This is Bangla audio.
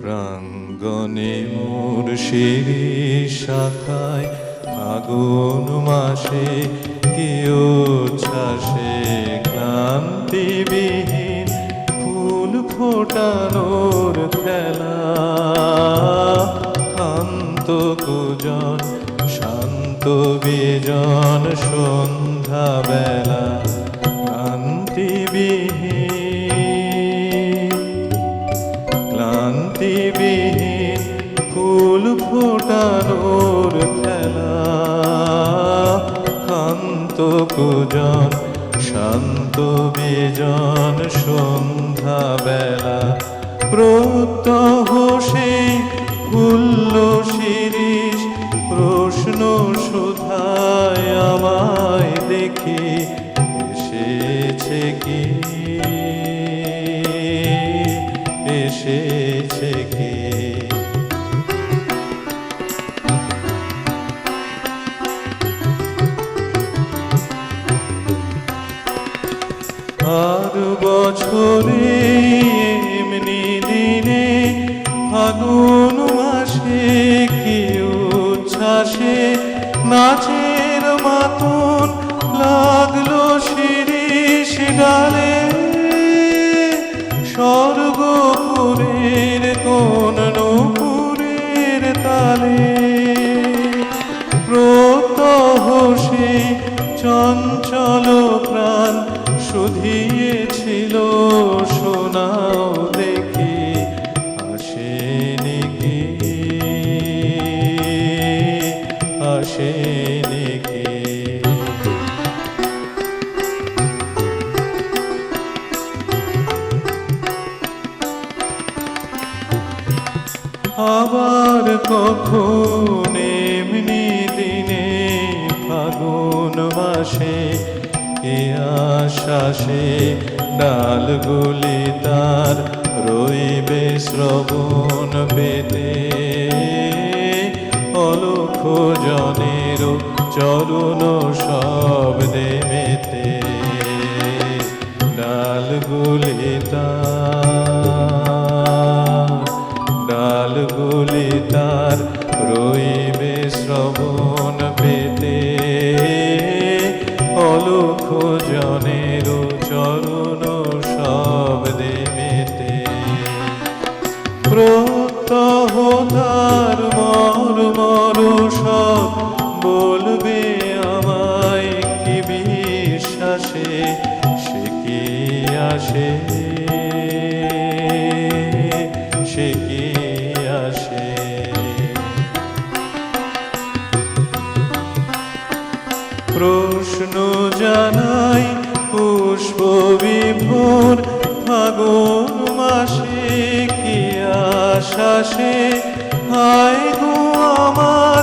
প্রাঙ্গণে মোর শিরি শাখায় ফাগুন মাসে কেউ ছাসে ক্লান্তিবিহীন ফুল ফোটানোর খেলা। শান্ত কুজন, শান্ত বিজন সন্ধ্যা ক্লান্তিবিহীন ফুল ফোটানোর খেলা। শান্ত কুজন, শান্ত বিজন সন্ধ্যা বেলা প্রত্যহ সেই ফুল্ল শিরিষ, প্রশ্ন সুধায় আমায় দেখি এসেছে কি? এসেছে কি আর বছরে এমনি দিনে ফাগুন মাসে কি উচ্ছ্বাসে নাচের নপুরের প্রতহসে চঞ্চল প্রাণ শুধিয়েছিল শোনাও আবার কখন এমনি দিনে ফাগুন মাসে এ আশ্বাসে ডালগুলি তার রইবে শ্রবণ পেতে। অলক্ষ জনের চরণ শব্দে মেতে ডালগুলি তার রইবে শ্রবণ পেতে। অলক্ষ জনের চরণ শব্দে মেতে প্রত্যহ তার মর মর সব বলবে আমায়, কি বিশ্বাসে সে কি আসে? প্রশ্ন জানাই পুষ্প বিভোর ফাগুন মাসে কি আশাসে হায় গো আমার